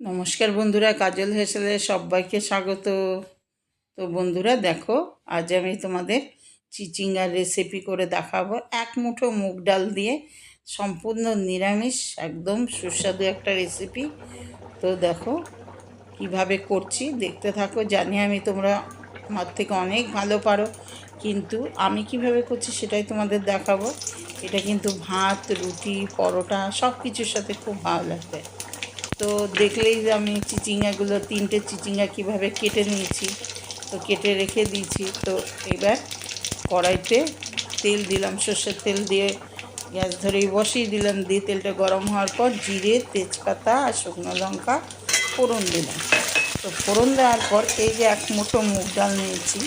নমস্কার বন্ধুরা, কাজল হেসেলে সবাইকে স্বাগত। তো বন্ধুরা, দেখো, আজ আমি তোমাদের চিচিঙ্গার রেসিপি করে দেখাবো। এক মুঠো মুগ ডাল দিয়ে সম্পূর্ণ নিরামিষ, একদম সুস্বাদু একটা রেসিপি তো দেখো, কীভাবে করছি, দেখতে থাকো। জানি আমি তোমরা আমার থেকে অনেক ভালো পারো, কিন্তু আমি কীভাবে করছি সেটাই তোমাদের দেখাবো। এটা কিন্তু ভাত, রুটি, পরোটা সব কিছুর সাথে খুব ভালো লাগবে। তো দেখলেই যে আমি চিচিঙ্গাগুলো, তিনটে চিচিঙ্গা কীভাবে কেটে নিয়েছি, তো কেটে রেখে দিয়েছি। তো এবার কড়াইতে তেল দিলাম, সর্ষের তেল দিয়ে গ্যাস ধরেই বসিয়ে দিলাম। দিয়ে তেলটা গরম হওয়ার পর জিরে, তেজপাতা আর শুকনো লঙ্কা ফোড়ন দিলাম। তো ফোড়ন দেওয়ার পর এই যে এক মুঠো মুগ ডাল নিয়েছি,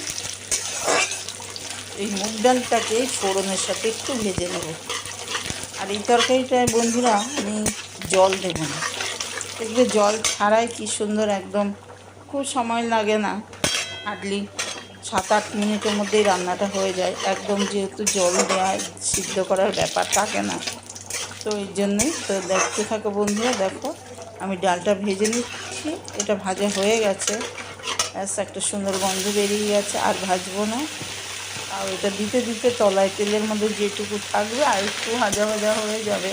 এই মুগ ডালটাকে ফোড়নের সাথে একটু ভেজে নেব। আর এই তরকারিটায় বন্ধুরা আমি জল দেবো না। দেখবে জল ছাড়াই কি সুন্দর একদম। খুব সময় লাগে না। হার্ডলি সাত আট মিনিটের মধ্যেই রান্নাটা হয়ে যায়। একদম যেহেতু জল দেওয়া সিদ্ধ করার ব্যাপার থাকে না। তো এই জন্যই তো দেখতে থাকো বন্ধুরা, দেখো আমি ডালটা ভেজে নিচ্ছি। এটা ভাজা হয়ে গেছে। ব্যাস, একটা সুন্দর গন্ধ বেরিয়ে গেছে। আর ভাজবো না। আর এটা দিতে দিতে তলায় তেলের মধ্যে যেটুকু থাকবে, আর একটু ভাজা ভাজা হয়ে যাবে।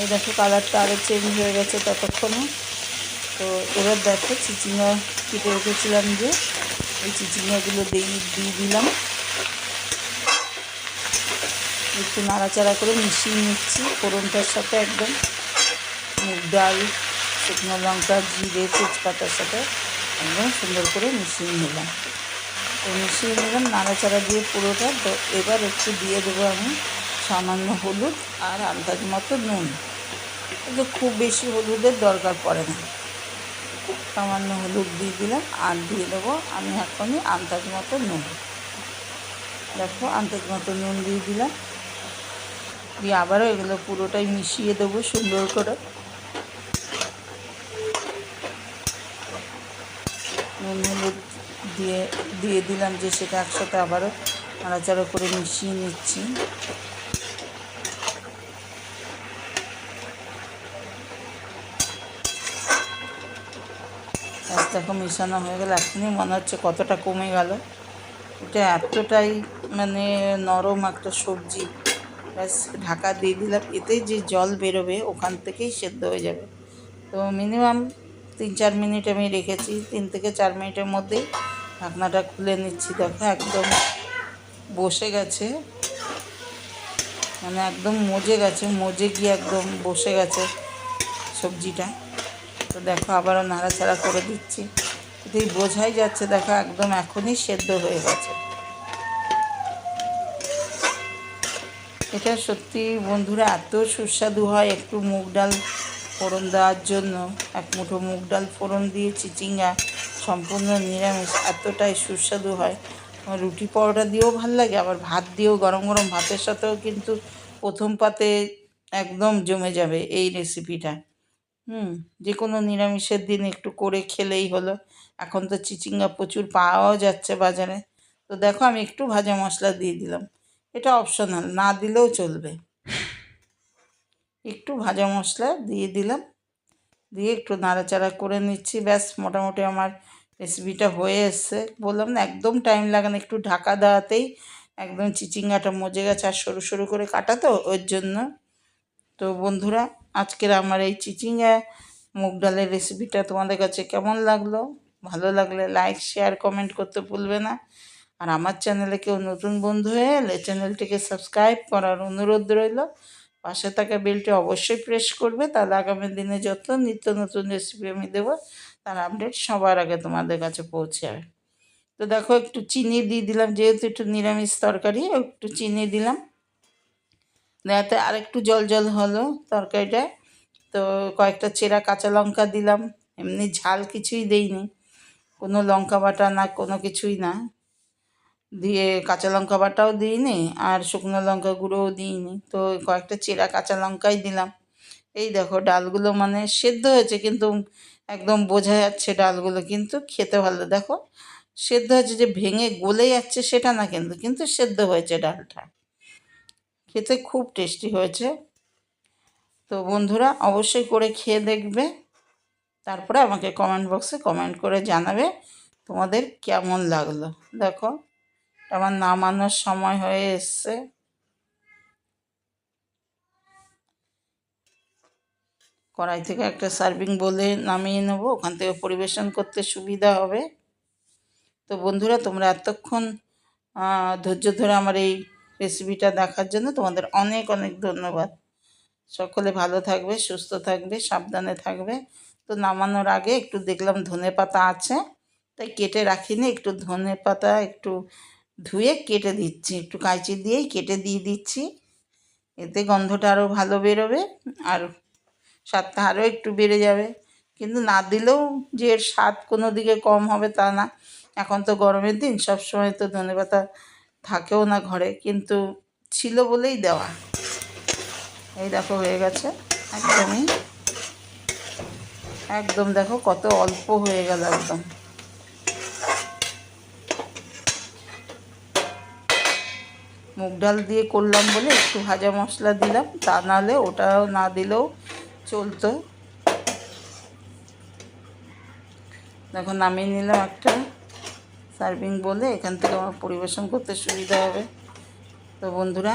এই দেখো কালারটা আরও চেঞ্জ হয়ে গেছে ততক্ষণে। তো এবার দেখো চিচিঙ্গা কেটে রেখেছিলাম যে এই চিচিঙ্গাগুলো দিয়ে দিয়ে দিলাম। একটু নাড়াচাড়া করে মিশিয়ে নিচ্ছি ফোড়নটার সাথে একদম। মুগ ডাল, শুকনো লঙ্কা, জিরে, তেজপাতার সাথে একদম সুন্দর করে মিশিয়ে নিলাম। তো মিশিয়ে নিলাম, নাড়াচাড়া দিয়ে পুরোটা। তো এবার একটু দিয়ে দেবো আমি সামান্য হলুদ আর আন্দাজ মতো নুন। কিন্তু খুব বেশি হলুদের দরকার পড়ে না। খুব সামান্য হলুদ দিয়ে দিলাম আর দিয়ে দেবো আমি এখনই আন্দাজ মতো নুন। দেখো আন্দাজ মতো নুন দিয়ে দিলাম। দিয়ে আবারও এগুলো পুরোটাই মিশিয়ে দেবো সুন্দর করে। নুন, হলুদ দিয়ে দিয়ে দিলাম যে সেটা একসাথে আবারও নাড়াচাড়া করে মিশিয়ে নিচ্ছি। দেখো মিশানো হয়ে গেলে এখনই মনে হচ্ছে কতটা কমে গেল। এটা এতটাই মানে নরম একটা সবজি। ব্যাস, ঢাকা দিয়ে দিলাম এতে যে জল বেরোবে, ওখান থেকেই সেদ্ধ হয়ে যাবে। তো মিনিমাম তিন চার মিনিট আমি রেখেছি, তিন থেকে চার মিনিটের মধ্যেই ঢাকনাটা খুলে নিচ্ছি। দেখো, একদম বসে গেছে। মানে একদম মজে গেছে, মজে গিয়ে একদম বসে গেছে সবজিটা। তো দেখো আবারও নাড়াচাড়া করে দিচ্ছি। এতেই বোঝাই যাচ্ছে, দেখো একদম এখনই সেদ্ধ হয়ে গেছে। এটা সত্যি বন্ধুরা এত সুস্বাদু হয় একটু মুগ ডাল ফোড়ন দেওয়ার জন্য। এক মুঠো মুগ ডাল ফোড়ন দিয়ে চিচিঙ্গা সম্পূর্ণ নিরামিষ, এতটাই সুস্বাদু হয়। আমার রুটি পরোটা দিয়েও ভালো লাগে, আবার ভাত দিয়েও গরম গরম ভাতের সাথেও কিন্তু প্রথম পাতে একদম জমে যাবে এই রেসিপিটা হুম যে কোনো নিরামিষের দিন একটু করে খেলেই হলো। এখন তো চিচিঙ্গা প্রচুর পাওয়াও যাচ্ছে বাজারে। তো দেখো, আমি একটু ভাজা মশলা দিয়ে দিলাম। এটা অপশনাল না দিলেও চলবে। একটু ভাজা মশলা দিয়ে দিলাম। দিয়ে একটু নাড়াচাড়া করে নিচ্ছি। ব্যাস, মোটামুটি আমার রেসিপিটা হয়ে এসছে। বললাম না, একদম টাইম লাগে না, একটু ঢাকা দেওয়াতেই একদম চিচিঙ্গাটা মজে গেছে। আর সরু সরু করে কাটা তো, ওর জন্য। তো বন্ধুরা, আজকের আমার এই চিচিঙ্গা মুগ ডালের রেসিপিটা তোমাদের কাছে কেমন লাগল? ভালো লাগলে লাইক শেয়ার কমেন্ট করতে ভুলবে না। আর আমার চ্যানেলে কেউ নতুন বন্ধু হয়ে এলে চ্যানেলটিকে সাবস্ক্রাইব করার অনুরোধ রইল। পাশে থাকা বেলটি অবশ্যই প্রেস করবে, তাহলে আগামী দিনে যত নিত্য নতুন রেসিপি আমি দেবো, তার আপডেট সবার আগে তোমাদের কাছে পৌঁছে যাবে। তো দেখো, একটু চিনি দিয়ে দিলাম, যেহেতু একটু নিরামিষ তরকারি, একটু চিনি দিলাম। দেওয়াতে আরেকটু জল জল হলো তরকারিটা। তো কয়েকটা চেরা কাঁচা লঙ্কা দিলাম। এমনি ঝাল কিছুই দেইনি। কোনো লঙ্কা বাটা না, কোনো কিছুই না। দিয়ে কাঁচা লঙ্কা বাটাও দিইনি আর শুকনো লঙ্কা গুঁড়োও দিইনি। তো কয়েকটা চেরা কাঁচা লঙ্কাই দিলাম। এই দেখো ডালগুলো মানে সেদ্ধ হয়েছে কিন্তু একদম বোঝা যাচ্ছে ডালগুলো কিন্তু খেতে ভালো। দেখো, সেদ্ধ হয়েছে যে ভেঙে গলে যাচ্ছে সেটা না কিন্তু কিন্তু সেদ্ধ হয়েছে ডালটা। খেতে খুব টেস্টি হয়েছে। তো বন্ধুরা অবশ্যই করে খেয়ে দেখবে। তারপরে আমাকে কমেন্ট বক্সে কমেন্ট করে জানাবে তোমাদের কেমন লাগল। দেখো, আমার নামানোর সময় হয়ে এসছে। কড়াই থেকে একটা সার্ভিং বলে নামিয়ে নেব, ওখান থেকে পরিবেশন করতে সুবিধা হবে। তো বন্ধুরা তোমরা এতক্ষণ ধৈর্য ধরে আমার এই রেসিপিটা দেখার জন্য তোমাদের অনেক অনেক ধন্যবাদ। সকলে ভালো থাকবে, সুস্থ থাকবে, সাবধানে থাকবে। তো নামানোর আগে একটু দেখলাম ধনে পাতা আছে, তাই কেটে রাখিনি, একটু ধনে পাতা একটু ধুয়ে কেটে দিচ্ছি। একটু কাঁচি দিয়েই কেটে দিয়ে দিচ্ছি। এতে গন্ধটা আরও ভালো বেরোবে, আর স্বাদটা আরও একটু বেড়ে যাবে। কিন্তু না দিলেও যে এর স্বাদ কোনো দিকে কম হবে তা না। এখন তো গরমের দিন সব সময় তো ধনেপাতা থাকেও না ঘরে, কিন্তু ছিল বলেই দেওয়া। এই দেখো, হয়ে গেছে। একদমই। একদম দেখো, কত অল্প হয়ে গেল একদম। মুগ ডাল দিয়ে করলাম বলে একটু ভাজা মশলা দিলাম, তা নাহলে ওটাও না দিলেও চলতো। দেখো, নামিয়ে নিলাম একটা। সার্ভিং বলে এখান থেকে আমার পরিবেশন করতে সুবিধা হবে। তো বন্ধুরা,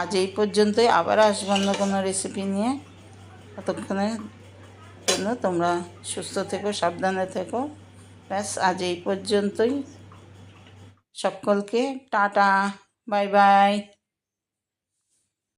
আজ এই পর্যন্তই। আবার আসব অন্য কোনো রেসিপি নিয়ে। ততক্ষণের জন্য তোমরা সুস্থ থেকো, সাবধানে থেকো। ব্যাস, আজ এই পর্যন্তই। সকলকে টাটা, বাই বাই।